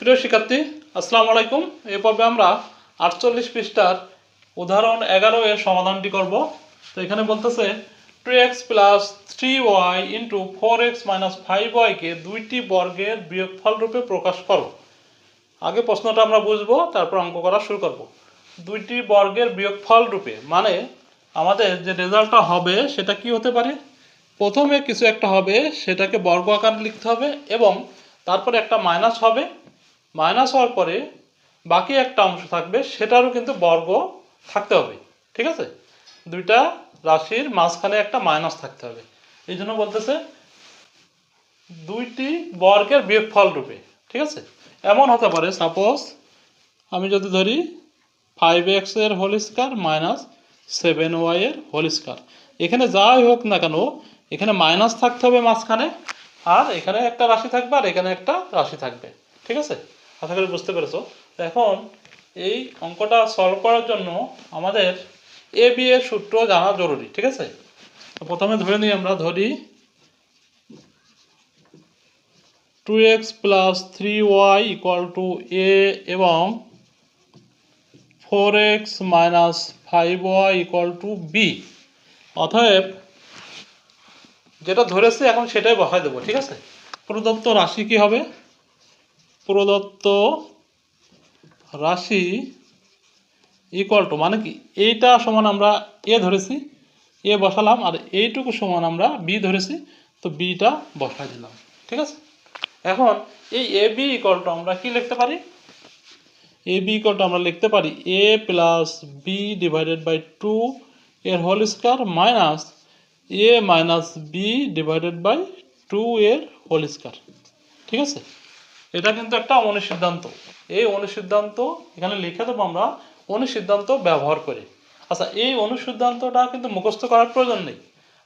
প্রিয় শিক্ষার্থী, আসসালামু আলাইকুম। এই পর্বে আমরা আটচল্লিশ পৃষ্ঠার উদাহরণ এগারো এর সমাধানটি করব। তো এখানে বলতেছে two x plus three y into four x minus five ওয়াইকে দুইটি বর্গের বিয়োগফল রূপে প্রকাশ করো। আগে প্রশ্নটা আমরা বুঝব, তারপর অঙ্ক করা শুরু করব। দুইটি বর্গের বিয়োগফল রূপে মানে আমাদের যে রেজাল্টটা হবে সেটা কি হতে পারে? প্রথমে কিছু একটা হবে, সেটাকে বর্গ আকারে লিখতে হবে এবং তারপরে একটা মাইনাস হবে। মাইনাস হওয়ার পরে বাকি একটা অংশ থাকবে, সেটারও কিন্তু বর্গ থাকতে হবে, ঠিক আছে? দুইটা রাশির মাঝখানে একটা মাইনাস থাকতে হবে। এই জন্য বলতেছে দুইটি বর্গের বিয়োগফল রূপে, ঠিক আছে? এমন হতে পারে সাপোজ আমি যদি ধরি ফাইভ এক্সের whole square minus seven y এর হোল স্কোয়ার এখানে যাই হোক না কেন, এখানে মাইনাস থাকতে হবে মাঝখানে, আর এখানে একটা রাশি থাকবে, আর এখানে একটা রাশি থাকবে, ঠিক আছে? আশা করি বুঝতে পেরেছ। তো এখন এই অঙ্কটা সলভ করার জন্য আমাদের এ বি এর সূত্র জানা জরুরি, ঠিক আছে? তো প্রথমে ধরে নিই আমরা, ধরি two x plus three y equal to a এবং four x minus five y equal to b অতএব যেটা ধরেছি, এখন সেটাই বসাই দেবো, ঠিক আছে? প্রদত্ত রাশি কি হবে? প্রদত্ত রাশি ইকুয়াল টু মানে কি? এইটা সমান আমরা এ ধরেছি, এ বসালাম, আর এইটুকু সমান আমরা বি ধরেছি, তো বিটা বসাই দিলাম, ঠিক আছে? এখন এই এ বি ইকুয়াল টু আমরা কি লিখতে পারি? এ বি ইকুয়াল টু আমরা লিখতে পারি a plus b divided by two এর whole square minus a minus b divided by two এর হোল স্কোয়ার ঠিক আছে? এটা কিন্তু একটা অনুসিদ্ধান্ত। এই অনুসিদ্ধান্ত, এখানে লিখে দেবো আমরা, অনুসিদ্ধান্ত ব্যবহার করে। আচ্ছা এই অনুসিদ্ধান্তটা কিন্তু মুখস্থ করার প্রয়োজন নেই।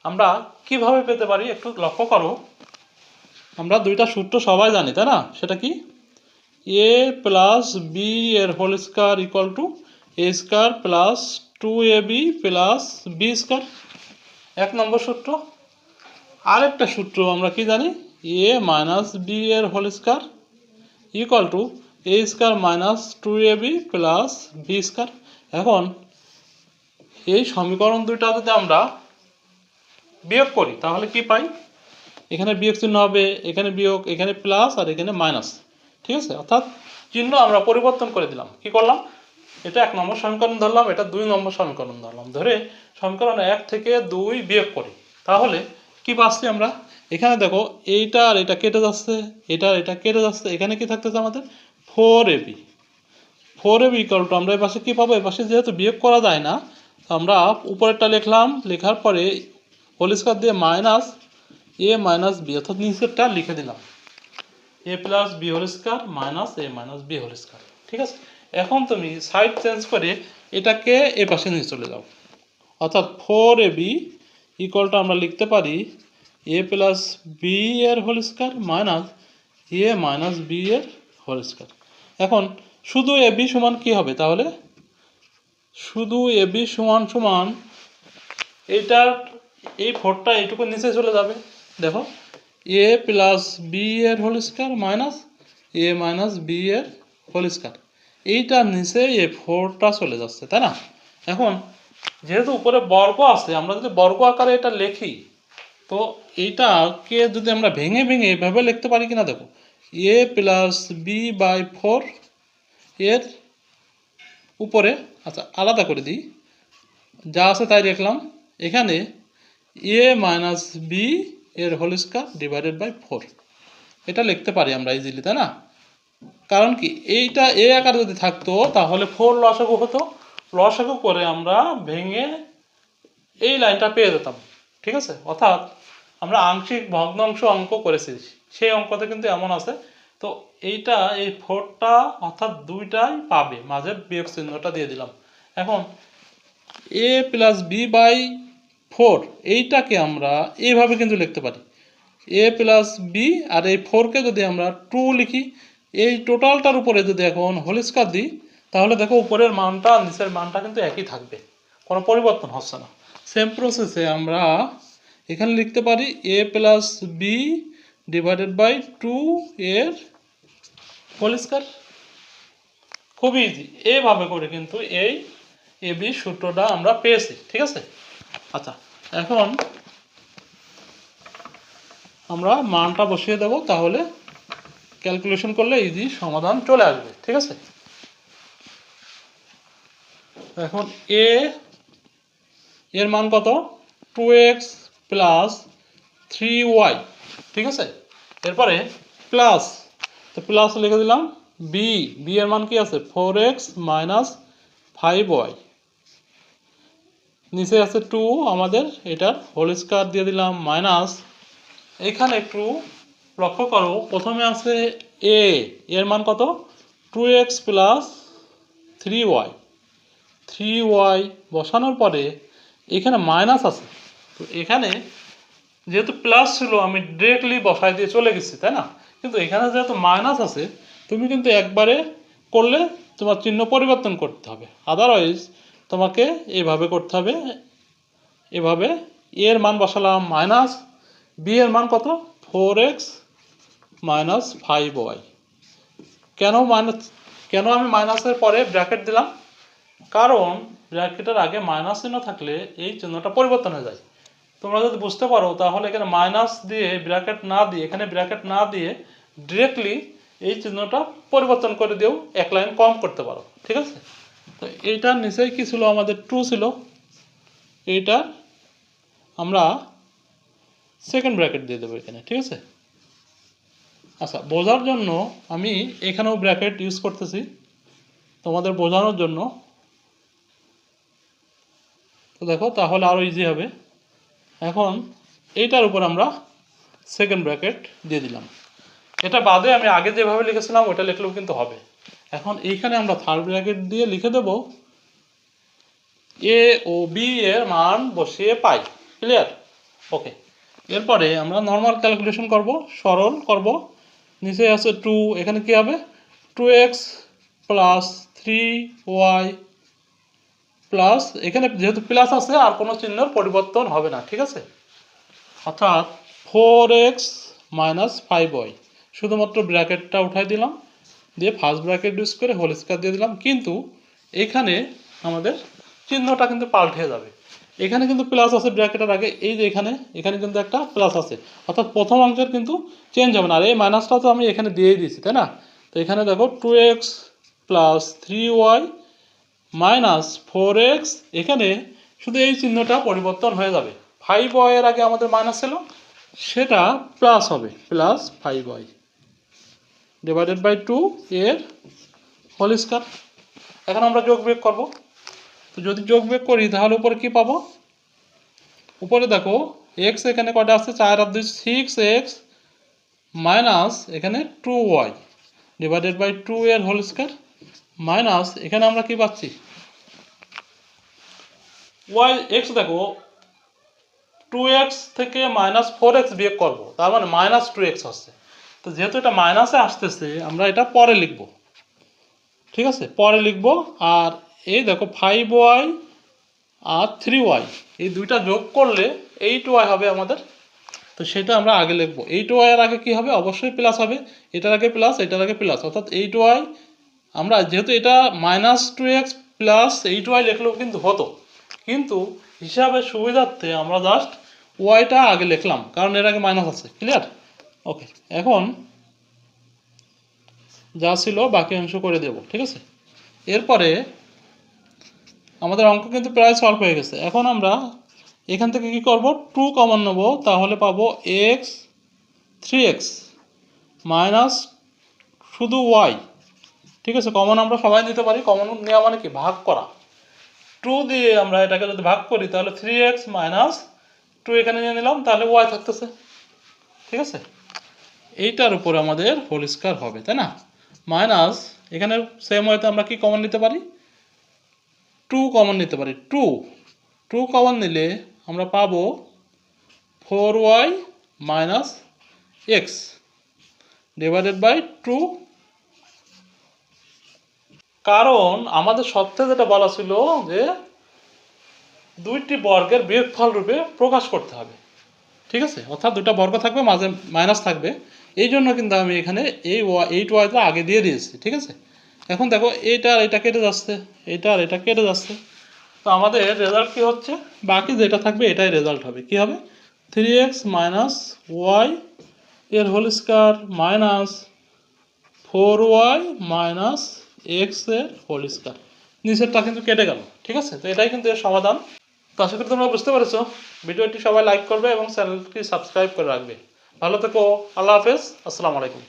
আমরা কীভাবে পেতে পারি একটু লক্ষ্য করো। আমরা দুইটা সূত্র সবাই জানি, তাই না? সেটা কি? এ প্লাস বি এর whole square equal to a square plus two a b plus b square. এক নম্বর সূত্র। আরেকটা সূত্র আমরা কি জানি? এ মাইনাস বি এর whole square equal to a square minus two a b plus b square এখন এই সমীকরণ দুইটা যদি আমরা বিয়োগ করি, তাহলে কি পাই? এখানে বিয়োগ চিহ্ন হবে, এখানে বিয়োগ, এখানে প্লাস আর এখানে মাইনাস ঠিক আছে? অর্থাৎ চিহ্ন আমরা পরিবর্তন করে দিলাম। কি করলাম? এটা এক নম্বর সমীকরণ ধরলাম, এটা দুই নম্বর সমীকরণ ধরলাম। ধরে সমীকরণ এক থেকে দুই বিয়োগ করি। তাহলে কি পাচ্ছি আমরা? এখানে দেখো, এইটা আর এটা কেটে যাচ্ছে, এটা আর এটা কেটে যাচ্ছে, এখানে কি থাকতেছে আমাদের? Four a b four a b equal to আমরা এই পাশে কী পাবো? এই পাশে যেহেতু বিয়োগ করা যায় না আমরা উপরেরটা লিখলাম, লেখার পরে হোল স্কোয়ার দিয়ে মাইনাস এ মাইনাস বি অর্থাৎ নিচেরটা লিখে দিলাম। A plus b whole square minus a minus b whole square ঠিক আছে? এখন তুমি সাইড চেঞ্জ করে এটাকে এ পাশে নিয়ে চলে যাও। অর্থাৎ ফোর এ বি ইকুয়ালটা আমরা লিখতে পারি এ প্লাস বি এর whole square minus a minus b এর হোল স্কোয়ার। এখন শুধু এ বি সমান কী হবে তাহলে? শুধু এ বি সমান সমান এইটার এই ফোরটা এইটুকু নিচে চলে যাবে। দেখো, এ প্লাস বি এর whole square minus a minus b এর হোল স্কোয়ার। এইটার নিচে এ ফোরটা চলে যাচ্ছে, তাই না? এখন যেহেতু উপরে বর্গ আছে, আমরা যদি বর্গ আকারে এটা লিখি তো এইটাকে যদি আমরা ভেঙে ভেঙে এভাবে লিখতে পারি কিনা দেখো a plus b by four এর উপরে আচ্ছা আলাদা করে দিই, যা আছে তাই লিখলাম, এখানে এ মাইনাস বি এর whole square divided by four এটা লিখতে পারি আমরা ইজিলি তাই না? কারণ কি, এইটা এ আকারে যদি থাকতো, তাহলে ফোর লসাগু হতো লসাগু করে আমরা ভেঙে এই লাইনটা পেয়ে যেতাম, ঠিক আছে? অর্থাৎ আমরা আংশিক ভগ্নাংশ অঙ্ক করেছি, সেই অঙ্কতে কিন্তু এমন আছে। তো এইটা, এই ফোরটা অর্থাৎ দুইটাই পাবে মাঝে বিয়োগ চিহ্নটা দিয়ে দিলাম। এখন a plus b by four এইটাকে আমরা এইভাবে কিন্তু লিখতে পারি। এ প্লাস বি আর এই ফোরকে যদি আমরা টু লিখি, এই টোটালটার উপরে যদি এখন হোল স্কোয়ার দিই, তাহলে দেখো উপরের মানটা নিচের মানটা কিন্তু একই থাকবে। কোনো পরিবর্তন হচ্ছে না। সেম প্রসেসে আমরা এখানে লিখতে পারি a plus b divided by two এর হোল স্কোয়ার খুবই ইজি এইভাবে করে কিন্তু এই এ বি সূত্রটা আমরা পেয়েছি, ঠিক আছে? আচ্ছা এখন আমরা মানটা বসিয়ে দেব, তাহলে ক্যালকুলেশন করলে ইজি সমাধান চলে আসবে, ঠিক আছে? এখন এ এর মান কত? Two x plus three y ঠিক আছে? এরপরে প্লাস তো প্লাস লিখে দিলাম বি বি এর মান কি আছে? Four x minus five y নিচে আছে টু আমাদের এটার হোল স্কোয়ার দিয়ে দিলাম মাইনাস এখানে একটু লক্ষ্য করো, প্রথমে আছে এ এর মান কত? Two x plus three y three y বসানোর পরে এখানে মাইনাস আছে। তো এখানে যেহেতু প্লাস ছিল, আমি ডিরেক্টলি বসাই দিয়ে চলে গেছি, তাই না? কিন্তু এখানে যেহেতু মাইনাস আছে, তুমি কিন্তু একবারে করলে তোমার চিহ্ন পরিবর্তন করতে হবে। আদারওয়াইজ তোমাকে এভাবে করতে হবে, এভাবে এর মান বসালাম মাইনাস বি এর মান কত? Four x minus five y কেন মাইনাস কেন আমি মাইনাসের পরে ব্র্যাকেট দিলাম? কারণ ব্র্যাকেটের আগে মাইনাস চিহ্ন থাকলে এই চিহ্নটা পরিবর্তন হয়ে যায়। তোমরা যদি বুঝতে পারো, তাহলে এখানে মাইনাস দিয়ে ব্র্যাকেট না দিয়ে, এখানে ব্র্যাকেট না দিয়ে ডিরেক্টলি এই চিহ্নটা পরিবর্তন করে দিয়েও এক লাইন কম করতে পারো, ঠিক আছে? তো এইটার নিচেই কি ছিল? আমাদের টু ছিল। এইটা আমরা সেকেন্ড ব্র্যাকেট দিয়ে দেবো এখানে, ঠিক আছে? আচ্ছা বোঝার জন্য আমি এখানেও ব্র্যাকেট ইউজ করতেছি। তোমাদের বোঝানোর জন্য। তো দেখো, তাহলে আরও ইজি হবে। এখন এইটার উপর আমরা সেকেন্ড ব্র্যাকেট দিয়ে দিলাম। এটা বাদে আমি আগে যেভাবে লিখেছিলাম, ওটা লিখলেও কিন্তু হবে। এখন এইখানে আমরা থার্ড ব্র্যাকেট দিয়ে লিখে দেব এ ও বি এর মান বসিয়ে পাই। ক্লিয়ার ওকে এরপরে আমরা নর্মাল ক্যালকুলেশন করব, সরল করব। নিচে আছে টু এখানে কি হবে? Two x plus three y plus এখানে যেহেতু প্লাস আছে, আর কোনো চিহ্নের পরিবর্তন হবে না, ঠিক আছে? অর্থাৎ four x minus five y শুধুমাত্র ব্র্যাকেটটা উঠাই দিলাম, দিয়ে ফার্স্ট ব্র্যাকেট ইউজ করে হোল স্কোয়ার দিয়ে দিলাম, কিন্তু এখানে আমাদের চিহ্নটা কিন্তু পাল্টে যাবে। এখানে কিন্তু প্লাস আছে ব্র্যাকেটের আগে, এই যে এখানে এখানে কিন্তু একটা প্লাস আছে। অর্থাৎ প্রথম অঙ্কের কিন্তু চেঞ্জ হবে না, আর এই মাইনাসটা তো আমি এখানে দিয়েই দিয়েছি, তাই না? তো এখানে দেখো two x plus three y minus four x, এখানে শুধু এই চিহ্নটা পরিবর্তন হয়ে যাবে। ফাইভ ওয়াইয়ের আগে আমাদের মাইনাস ছিল, সেটা প্লাস হবে plus five y divided by two এর হোল স্কোয়ার এখন আমরা যোগ বিয়োগ করব। তো যদি যোগ বিয়োগ করি, তাহলে উপরে কি পাবো? উপরে দেখো এক্স এখানে কটা আছে চার আর দুই সিক্স এক্স মাইনাস এখানে two y divided by two এর হোল স্কোয়ার মাইনাস, এখানে আমরা কি পাচ্ছি? ওয়াই এক্স দেখো, টু এক্স থেকে মাইনাস ফোর এক্স বিয়োগ করব, তার মানে মাইনাস টু এক্স আসছে। তো যেহেতু এটা মাইনাসে আসতেছে, আমরা এটা পরে লিখব। ঠিক আছে? পরে লিখব, আর এই দেখো ফাইভ ওয়াই আর থ্রি ওয়াই এই দুইটা যোগ করলে এইট ওয়াই হবে আমাদের। তো সেটা আমরা আগে লিখব। এইট ওয়াইয়ের আগে কি হবে? অবশ্যই প্লাস হবে। এটার আগে প্লাস এটার আগে প্লাস অর্থাৎ এইট ওয়াই আমরা যেহেতু এটা minus two x plus eight y লিখলেও কিন্তু হতো। কিন্তু হিসাবে সুবিধার্থে আমরা জাস্ট ওয়াইটা আগে লিখলাম, কারণ এর আগে মাইনাস আছে ক্লিয়ার ওকে এখন যা ছিল বাকি অংশ করে দেব, ঠিক আছে? এরপরে আমাদের অঙ্ক কিন্তু প্রায় সলভ হয়ে গেছে। এখন আমরা এখান থেকে কি করব? টু কমন নেব, তাহলে পাবো এক্স থ্রি এক্স মাইনাস শুধু ওয়াই ঠিক আছে কমন আমরা সবাই নিতে পারি কমন নেওয়া মানে কি? ভাগ করা। টু দিয়ে আমরা এটাকে যদি ভাগ করি, তাহলে থ্রি এক্স মাইনাস টু এখানে নিয়ে নিলাম, তাহলে ওয়াই থাকতেছে। ঠিক আছে? এইটার উপরে আমাদের হোল স্কোয়ার হবে, তাই না? মাইনাস এখানে সেম ওয়েতে আমরা কি কমন নিতে পারি? টু কমন নিতে পারি টু টু কমন নিলে আমরা পাবো four y minus x divided by two কারণ আমাদের সপ্তাহে যেটা বলা ছিল যে দুইটি বর্গের বিয়োগফল রূপে প্রকাশ করতে হবে। ঠিক আছে? অর্থাৎ দুটা বর্গ থাকবে, মাঝে মাইনাস থাকবে। এই জন্য কিন্তু আমি এখানে এই এইট ওয়াইটা আগে দিয়ে দিয়েছি, ঠিক আছে? এখন দেখো, এইটা আর এটা কেটে যাচ্ছে, এইটা আর এটা কেটে যাচ্ছে। তো আমাদের রেজাল্ট কী হচ্ছে? বাকি যেটা থাকবে, এটাই রেজাল্ট হবে। কী হবে? থ্রি এক্স মাইনাস ওয়াই এর whole square minus four y minus এক্সের হোল স্কোয়ার নিচেরটা কিন্তু কেটে গেল, ঠিক আছে? তো এটাই কিন্তু এর সমাধান। তো আশা করি তোমরা বুঝতে পেরেছ। ভিডিওটি সবাই লাইক করবে এবং চ্যানেলটি সাবস্ক্রাইব করে রাখবে। ভালো থেকো, আল্লাহ হাফেজ। আসসালামু আলাইকুম।